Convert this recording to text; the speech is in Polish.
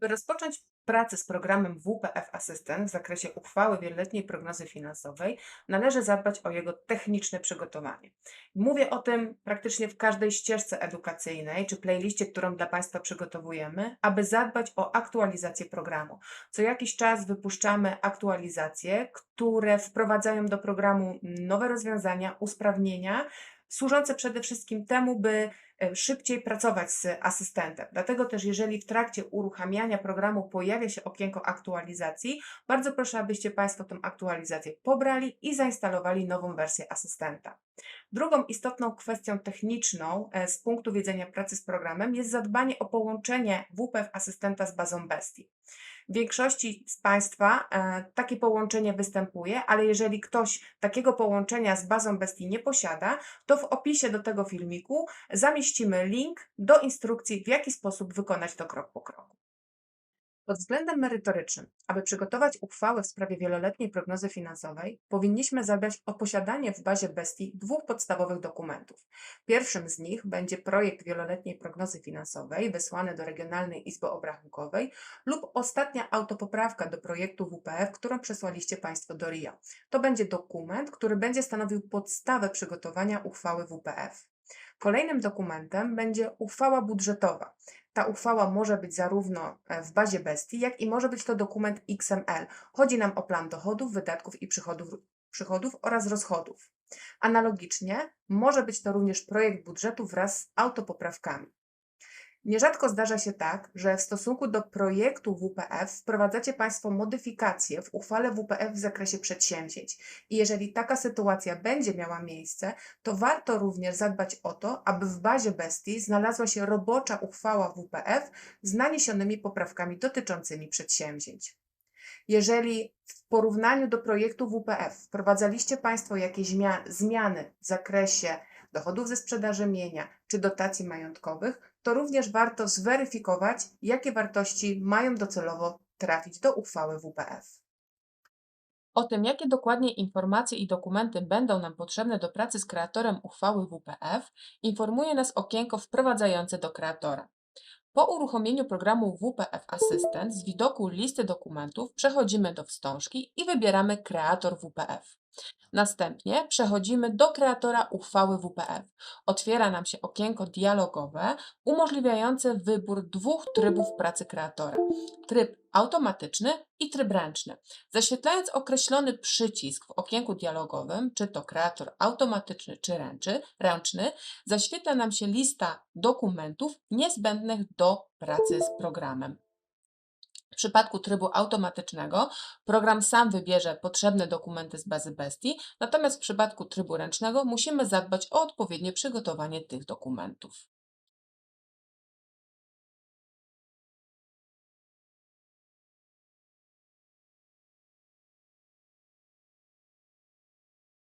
By rozpocząć pracę z programem WPF Asystent w zakresie uchwały wieloletniej prognozy finansowej, należy zadbać o jego techniczne przygotowanie. Mówię o tym praktycznie w każdej ścieżce edukacyjnej czy playliście, którą dla Państwa przygotowujemy, aby zadbać o aktualizację programu. Co jakiś czas wypuszczamy aktualizacje, które wprowadzają do programu nowe rozwiązania, usprawnienia, służące przede wszystkim temu, by szybciej pracować z asystentem. Dlatego też, jeżeli w trakcie uruchamiania programu pojawia się okienko aktualizacji, bardzo proszę, abyście Państwo tę aktualizację pobrali i zainstalowali nową wersję asystenta. Drugą istotną kwestią techniczną e, z punktu widzenia pracy z programem jest zadbanie o połączenie WPF asystenta z bazą Bestii. W większości z Państwa e, takie połączenie występuje, ale jeżeli ktoś takiego połączenia z bazą Bestii nie posiada, to w opisie do tego filmiku zamieścimy link do instrukcji, w jaki sposób wykonać to krok po kroku. Pod względem merytorycznym, aby przygotować uchwałę w sprawie wieloletniej prognozy finansowej, powinniśmy zadbać o posiadanie w bazie Bestii dwóch podstawowych dokumentów. Pierwszym z nich będzie projekt wieloletniej prognozy finansowej wysłany do Regionalnej Izby Obrachunkowej lub ostatnia autopoprawka do projektu WPF, którą przesłaliście Państwo do RIO. To będzie dokument, który będzie stanowił podstawę przygotowania uchwały WPF. Kolejnym dokumentem będzie uchwała budżetowa. Ta uchwała może być zarówno e, w bazie Bestii, jak i może być to dokument XML. Chodzi nam o plan dochodów, wydatków i przychodów, przychodów oraz rozchodów. Analogicznie może być to również projekt budżetu wraz z autopoprawkami. Nierzadko zdarza się tak, że w stosunku do projektu WPF wprowadzacie Państwo modyfikacje w uchwale WPF w zakresie przedsięwzięć. I jeżeli taka sytuacja będzie miała miejsce, to warto również zadbać o to, aby w bazie Bestii znalazła się robocza uchwała WPF z naniesionymi poprawkami dotyczącymi przedsięwzięć. Jeżeli w porównaniu do projektu WPF wprowadzaliście Państwo jakieś zmiany w zakresie dochodów ze sprzedaży mienia czy dotacji majątkowych, to również warto zweryfikować, jakie wartości mają docelowo trafić do uchwały WPF. O tym, jakie dokładnie informacje i dokumenty będą nam potrzebne do pracy z kreatorem uchwały WPF, informuje nas okienko wprowadzające do kreatora. Po uruchomieniu programu WPF Assistant z widoku listy dokumentów przechodzimy do wstążki i wybieramy Kreator WPF. Następnie przechodzimy do kreatora uchwały WPF. Otwiera nam się okienko dialogowe umożliwiające wybór dwóch trybów pracy kreatora. Tryb automatyczny i tryb ręczny. Zaświetlając określony przycisk w okienku dialogowym, czy to kreator automatyczny czy ręczy, ręczny, zaświetla nam się lista dokumentów niezbędnych do pracy z programem. W przypadku trybu automatycznego program sam wybierze potrzebne dokumenty z bazy Bestii, natomiast w przypadku trybu ręcznego musimy zadbać o odpowiednie przygotowanie tych dokumentów.